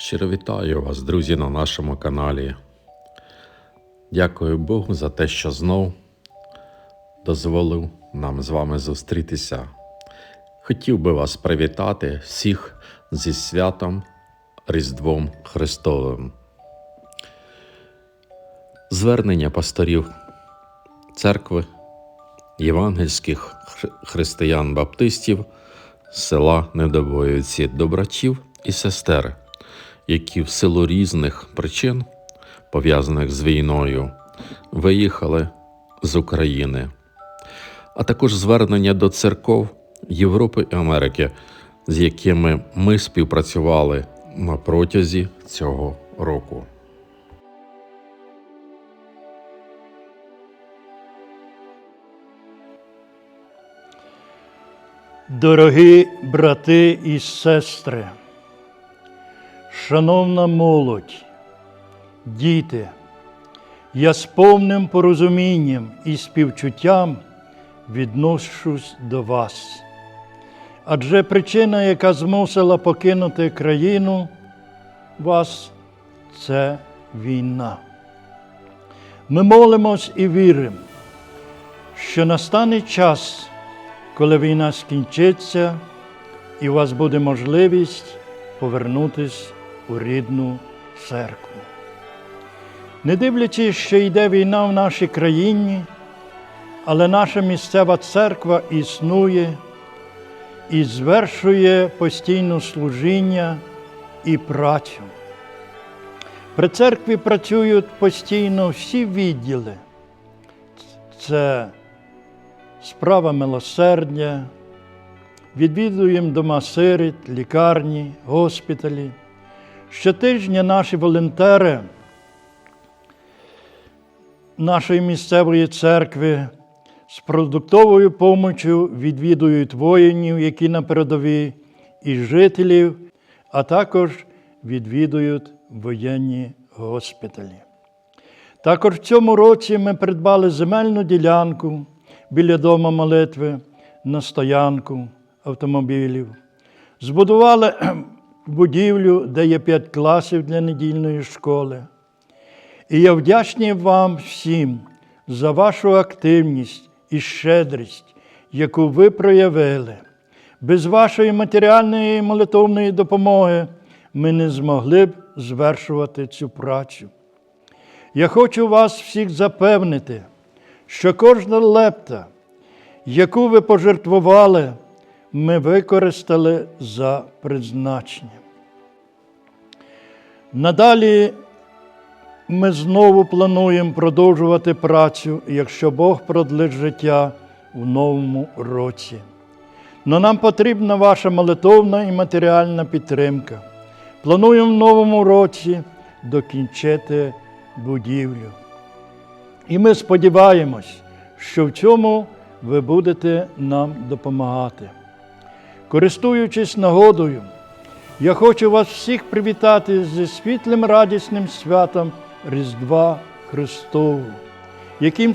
Щиро вітаю вас, друзі, на нашому каналі. Дякую Богу за те, що знов дозволив нам з вами зустрітися. Хотів би вас привітати всіх зі святом Різдвом Христовим. Звернення пасторів церкви євангельських християн-баптистів села Недобоївці до братів і сестер, які в силу різних причин, пов'язаних з війною, виїхали з України, а також звернення до церков Європи і Америки, з якими ми співпрацювали на протязі цього року. Дорогі брати і сестри, шановна молодь, діти, я з повним порозумінням і співчуттям відношусь до вас. Адже причина, яка змусила покинути країну вас, це війна. Ми молимось і віримо, що настане час коли війна скінчиться, і у вас буде можливість повернутися у рідну церкву. Не дивлячись, що йде війна в нашій країні, але наша місцева церква існує і звершує постійне служіння і працю. При церкві працюють постійно всі відділи. Це справа милосердя, відвідуємо дома сиріт, лікарні, госпіталі. Щотижня наші волонтери нашої місцевої церкви з продуктовою помочю відвідують воїнів, які на передовій, і жителів, а також відвідують воєнні госпіталі. Також в цьому році ми придбали земельну ділянку біля дома молитви на стоянку автомобілів. Збудували будівлю, де є п'ять класів для недільної школи. І я вдячний вам всім за вашу активність і щедрість, яку ви проявили. Без вашої матеріальної і молитовної допомоги ми не змогли б звершувати цю працю. Я хочу вас всіх запевнити, що кожна лепта, яку ви пожертвували, ми використали за призначенням. Надалі ми знову плануємо продовжувати працю, якщо Бог продлить життя в новому році. Но нам потрібна ваша молитовна і матеріальна підтримка. Плануємо в новому році докінчити будівлю. І ми сподіваємось, що в цьому ви будете нам допомагати. Користуючись нагодою, я хочу вас всіх привітати зі світлим радісним святом Різдва Христову, яким,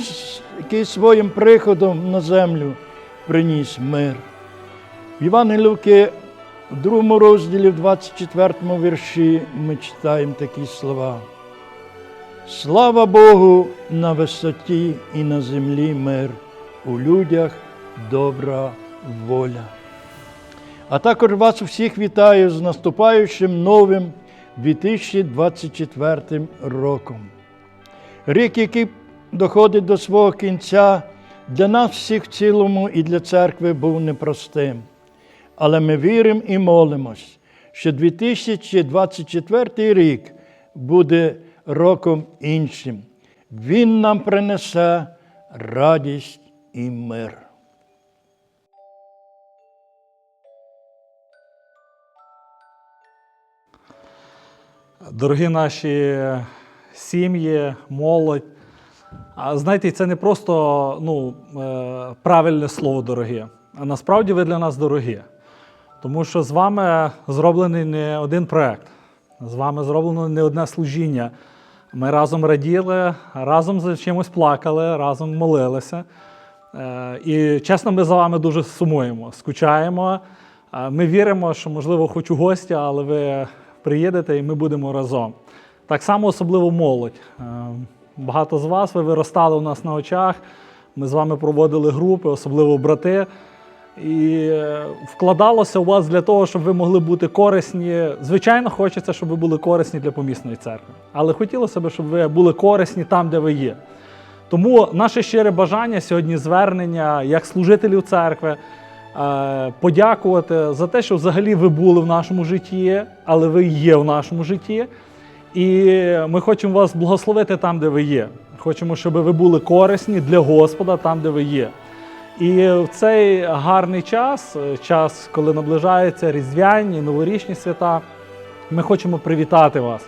який своїм приходом на землю приніс мир. В Івангелії Луки, в другому розділі, в 24 вірші, ми читаємо такі слова. Слава Богу на висоті і на землі мир, у людях добра воля. А також вас всіх вітаю з наступаючим новим 2024 роком. Рік, який доходить до свого кінця, для нас всіх в цілому і для церкви був непростим. Але ми віримо і молимось, що 2024 рік буде роком іншим. Він нам принесе радість і мир. Дорогі наші сім'ї, молодь. А знаєте, це не просто ну, е, правильне слово дорогі, а насправді ви для нас дорогі. Тому що з вами зроблений не один проект, з вами зроблено не одне служіння. Ми разом раділи, разом за чимось плакали, разом молилися. Е, І чесно, ми за вами дуже сумуємо, скучаємо. Е, Ми віримо, що, можливо, хоч у гості, але ви приїдете і ми будемо разом. Так само особливо молодь. Е, Багато з вас ви виростали у нас на очах. Ми з вами проводили групи, особливо брати. І е, вкладалося у вас для того, щоб ви могли бути корисні. Звичайно, хочеться, щоб ви були корисні для помісної церкви. Але хотілося б, щоб ви були корисні там, де ви є. Тому наше щире бажання сьогодні звернення як служителів церкви. Е, Подякувати за те, що взагалі ви були в нашому житті, але ви є в нашому житті. І ми хочемо вас благословити там, де ви є. Хочемо, щоб ви були корисні для Господа там, де ви є. І в цей гарний час, е, час, коли наближаються різдвяні, новорічні свята, ми хочемо привітати вас.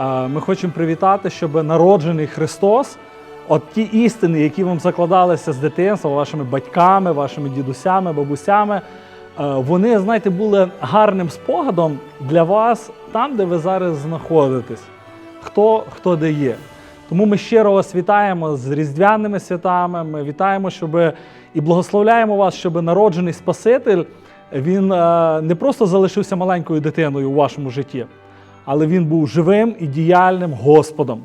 Е, Ми хочемо привітати, щоб народжений Христос, от ті істини, які вам закладалися з дитинства, вашими батьками, вашими дідусями, бабусями, е, вони, знаєте, були гарним спогадом для вас там, де ви зараз знаходитесь. Хто, хто де є. Тому ми щиро вас вітаємо з різдвяними святами. Ми вітаємо, щоб і благословляємо вас, щоб народжений Спаситель він е, не просто залишився маленькою дитиною у вашому житті, але він був живим і діяльним Господом.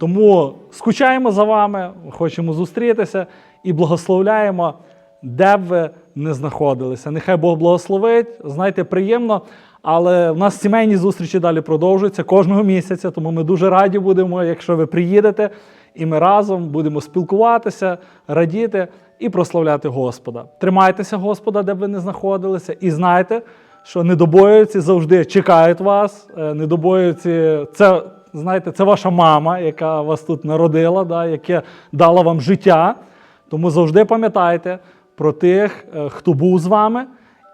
Тому скучаємо за вами, хочемо зустрітися і благословляємо, де б ви не знаходилися. Нехай Бог благословить. Знаєте, приємно. Але в нас сімейні зустрічі далі продовжуються кожного місяця, тому ми дуже раді будемо, якщо ви приїдете, і ми разом будемо спілкуватися, радіти і прославляти Господа. Тримайтеся Господа, де б ви не знаходилися, і знайте, що недобоївці завжди чекають вас. Е, Недобоївці це, знаєте, це ваша мама, яка вас тут народила, да, яка дала вам життя. Тому завжди пам'ятайте про тих, е, хто був з вами.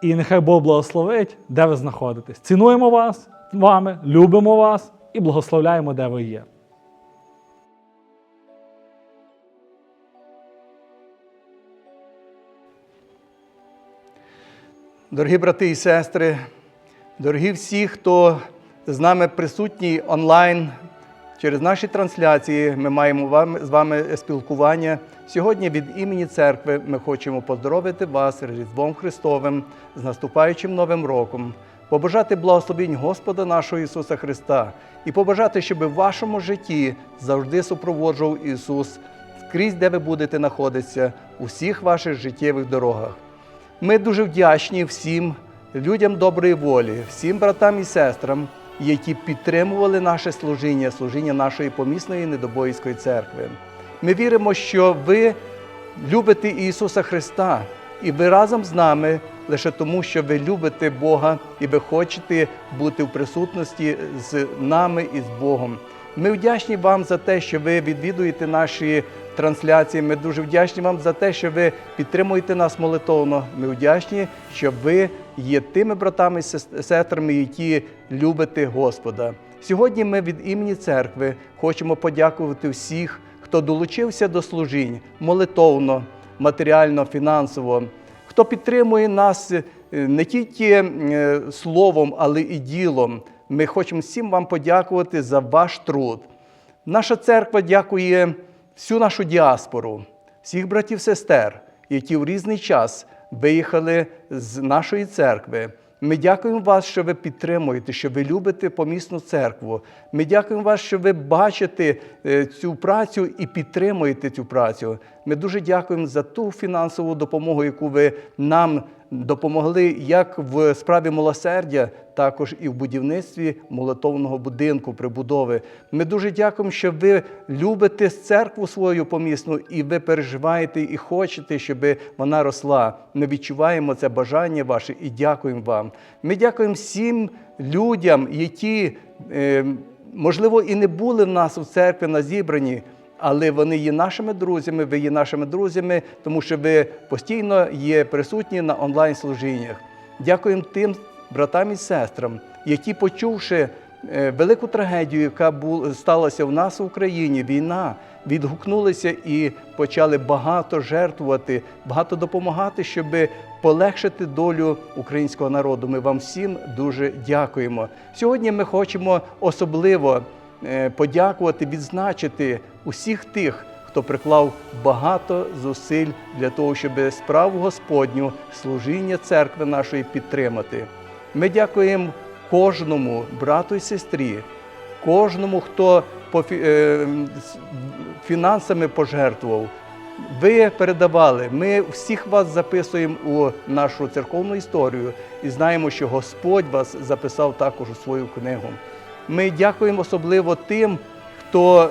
І нехай Бог благословить, де ви знаходитесь. Цінуємо вас вами, любимо вас і благословляємо, де ви є. Дорогі брати і сестри, дорогі всі, хто з нами присутній онлайн через наші трансляції, ми маємо з вами спілкування. Сьогодні від імені церкви ми хочемо поздоровити вас Різдвом Христовим, з наступаючим Новим роком, побажати благословінь Господа нашого Ісуса Христа і побажати, щоб в вашому житті завжди супроводжував Ісус скрізь, де ви будете знаходитися, у всіх ваших життєвих дорогах. Ми дуже вдячні всім людям доброї волі, всім братам і сестрам, які підтримували наше служіння, служіння нашої помісної недобоївської церкви. Ми віримо, що ви любите Ісуса Христа, і ви разом з нами лише тому, що ви любите Бога і ви хочете бути в присутності з нами і з Богом. Ми вдячні вам за те, що ви відвідуєте наші трансляції. Ми дуже вдячні вам за те, що ви підтримуєте нас молитовно. Ми вдячні, що ви є тими братами і сестрами, які любите Господа. Сьогодні ми від імені церкви хочемо подякувати всіх, хто долучився до служінь молитовно, матеріально, фінансово, хто підтримує нас е, не тільки е, словом, але і ділом. Ми хочемо всім вам подякувати за ваш труд. Наша церква дякує всю нашу діаспору, всіх братів сестер, які в різний час виїхали з нашої церкви. Ми дякуємо вас, що ви підтримуєте, що ви любите помісну церкву. Ми дякуємо вас, що ви бачите е, цю працю і підтримуєте цю працю. Ми дуже дякуємо за ту фінансову допомогу, яку ви нам допомогли як в справі милосердя, також і в будівництві молитовного будинку, прибудови. Ми дуже дякуємо, що ви любите церкву свою помісну, і ви переживаєте і хочете, щоб вона росла. Ми відчуваємо це бажання ваше і дякуємо вам. Ми дякуємо всім людям, які, е, можливо, і не були в нас у церкві на зібранні. Але вони є нашими друзями, ви є нашими друзями, тому що ви постійно є присутні на онлайн-служіннях. Дякуємо тим братам і сестрам, які, почувши е, велику трагедію, яка сталася в нас в Україні, війна, відгукнулися і почали багато жертвувати, багато допомагати, щоб полегшити долю українського народу. Ми вам всім дуже дякуємо. Сьогодні ми хочемо особливо подякувати, відзначити усіх тих, хто приклав багато зусиль для того, щоб справу Господню, служіння церкви нашої підтримати. Ми дякуємо кожному брату і сестрі, кожному, хто е, фінансами пожертвував. Ви передавали. Ми всіх вас записуємо у нашу церковну історію і знаємо, що Господь вас записав також у свою книгу. Ми дякуємо особливо тим, хто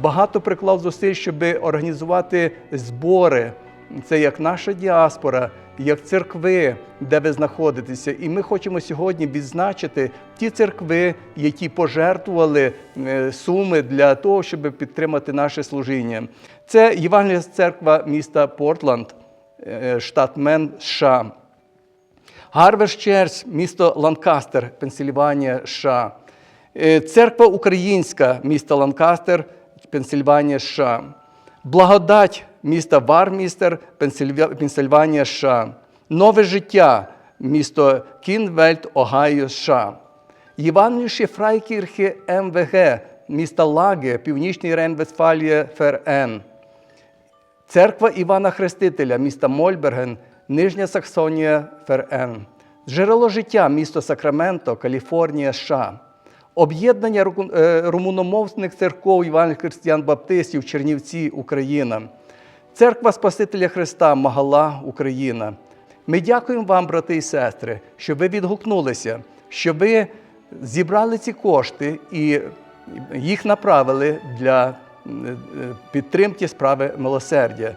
багато приклав зусиль, щоб організувати збори. Це як наша діаспора, як церкви, де ви знаходитеся. І ми хочемо сьогодні відзначити ті церкви, які пожертвували е, суми для того, щоб підтримати наше служіння. Це Євангельська церква міста Портланд, е, штат Мен, США. Гарвард Черч, місто Ланкастер, Пенсильванія, США. Е, Церква Українська, місто Ланкастер, Пенсильванія, США. Благодать міста Вармістер, Пенсильванія, США. Нове життя, місто Кінвельт, Огайо, США. Євангеліще Фрайкірхе МВГ, міста Лаге, Північний Рейн-Вестфалія, ФРН. Церква Івана Хрестителя, міста Мольберген, Нижня Саксонія, ФРН. Джерело життя, місто Сакраменто, Каліфорнія, США. Об'єднання е, румуномовних церков Івангельських християн-баптистів, Чернівці, Україна. Церква Спасителя Христа, Магала, Україна. Ми дякуємо вам, брати і сестри, що ви відгукнулися, що ви зібрали ці кошти і їх направили для е, підтримки справи милосердя.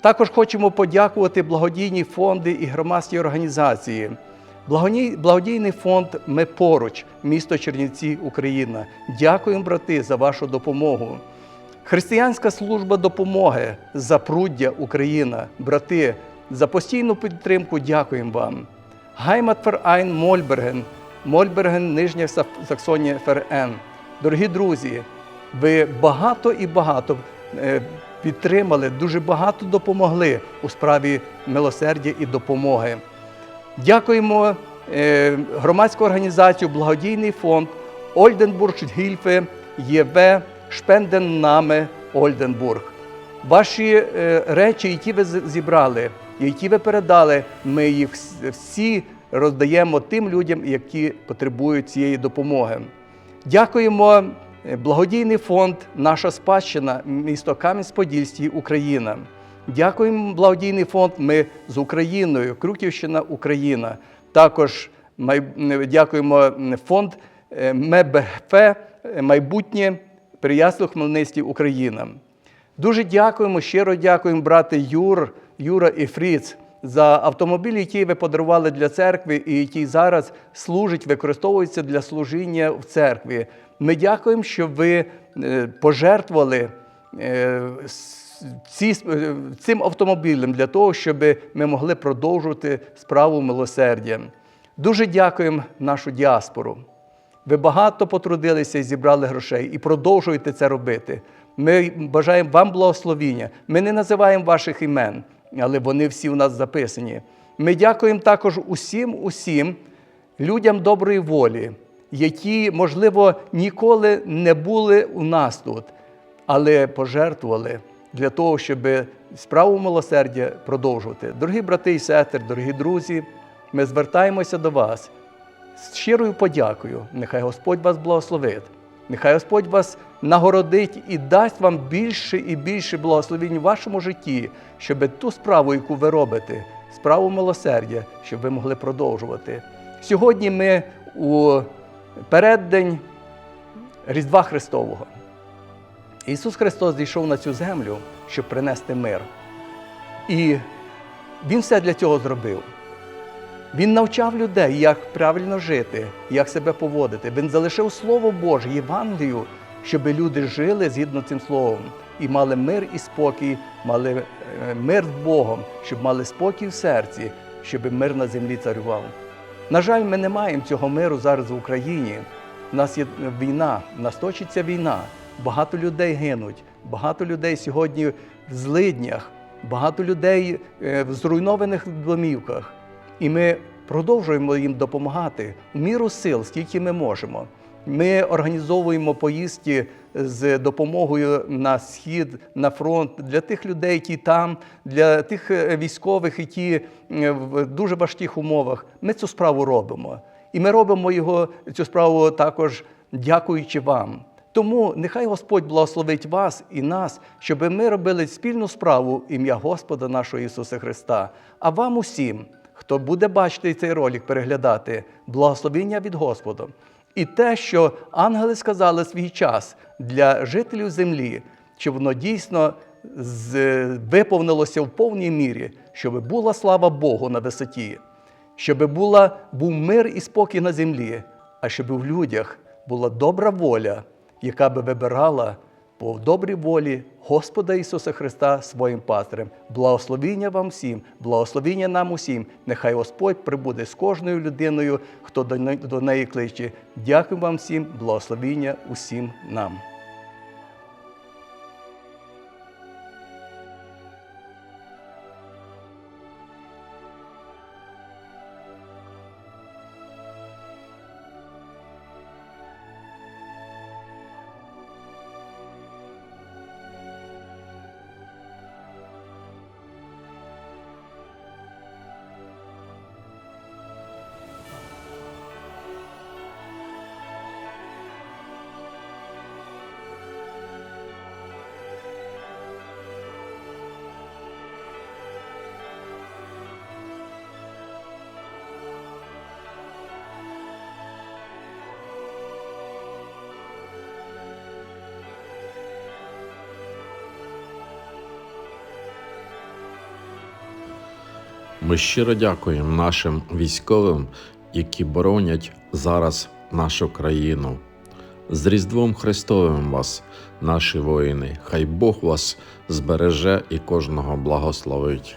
Також хочемо подякувати благодійні фонди і громадські організації. Благодій- Благодійний фонд Ми поруч, місто Чернівці, Україна. Дякуємо, брати, за вашу допомогу. Християнська служба допомоги Запруддя Україна, брати, за постійну підтримку дякуємо вам. Гайматферайн Мольберген, Мольберген, Нижня Саксонія ФРН. Дорогі друзі, ви багато і багато е, підтримали, дуже багато допомогли у справі милосердя і допомоги. Дякуємо е, громадську організацію Благодійний фонд Ольденбург-Гільфе ЄВ Шпенденнаме Ольденбург. Ваші е, речі, які ви зібрали, які ви передали, ми їх всі роздаємо тим людям, які потребують цієї допомоги. Дякуємо е, благодійний фонд Наша спадщина, місто Кам'янець-Подільський, Україна. Дякуємо благодійний фонд. Ми з Україною, Крюківщина, Україна. Також дякуємо фонд е, МЕБФ е, майбутнє Переяслав Хмельницький, Україна. Дуже дякуємо, щиро дякуємо, брати Юр, Юра і Фріц за автомобіль, який ви подарували для церкви і який зараз служить, використовується для служіння в церкві. Ми дякуємо, що ви е, пожертвували ці, е, цим автомобілем для того, щоб ми могли продовжувати справу милосердя. Дуже дякуємо нашу діаспору. Ви багато потрудилися і зібрали грошей і продовжуєте це робити. Ми бажаємо вам благословіння. Ми не називаємо ваших імен, але вони всі у нас записані. Ми дякуємо також усім, усім людям доброї волі, які, можливо, ніколи не були у нас тут, але пожертвували для того, щоб справу милосердя продовжувати. Дорогі брати і сестри, дорогі друзі, ми звертаємося до вас з щирою подякою. Нехай Господь вас благословить. Нехай Господь вас нагородить і дасть вам більше і більше благословень у вашому житті, щоб ту справу, яку ви робите, справу милосердя, щоб ви могли продовжувати. Сьогодні ми у переддень Різдва Христового. Ісус Христос зійшов на цю землю, щоб принести мир. І Він все для цього зробив. Він навчав людей, як правильно жити, як себе поводити. Він залишив Слово Боже, Євангелію, щоб люди жили згідно цим словом і мали мир і спокій, мали е, мир з Богом, щоб мали спокій в серці, щоб мир на землі царював. На жаль, ми не маємо цього миру зараз в Україні. У нас є війна, у нас точиться війна. Багато людей гинуть, багато людей сьогодні в злиднях, багато людей е, в зруйнованих домівках. І ми продовжуємо їм допомагати в міру сил, скільки ми можемо. Ми організовуємо поїздки з допомогою на схід, на фронт для тих людей, які там, для тих е, військових, які е, в дуже важких умовах. Ми цю справу робимо. І ми робимо його цю справу також дякуючи вам. Тому нехай Господь благословить вас і нас, щоб ми робили спільну справу ім'я Господа нашого Ісуса Христа. А вам усім, хто буде бачити цей ролик, переглядати, благословення від Господа. І те, що ангели сказали свій час для жителів землі, щоб воно дійсно виповнилося в повній мірі, щоб була слава Богу на висоті, щоб була, був мир і спокій на землі, а щоб в людях була добра воля, яка би вибирала по добрій волі Господа Ісуса Христа своїм пастирем. Благословіння вам всім, благословіння нам усім. Нехай Господь прибуде з кожною людиною, хто до не- неї кличе. Дякую вам всім, благословіння усім нам. Ми щиро дякуємо нашим військовим, які боронять зараз нашу країну. З Різдвом Христовим вас, наші воїни. Хай Бог вас збереже і кожного благословить.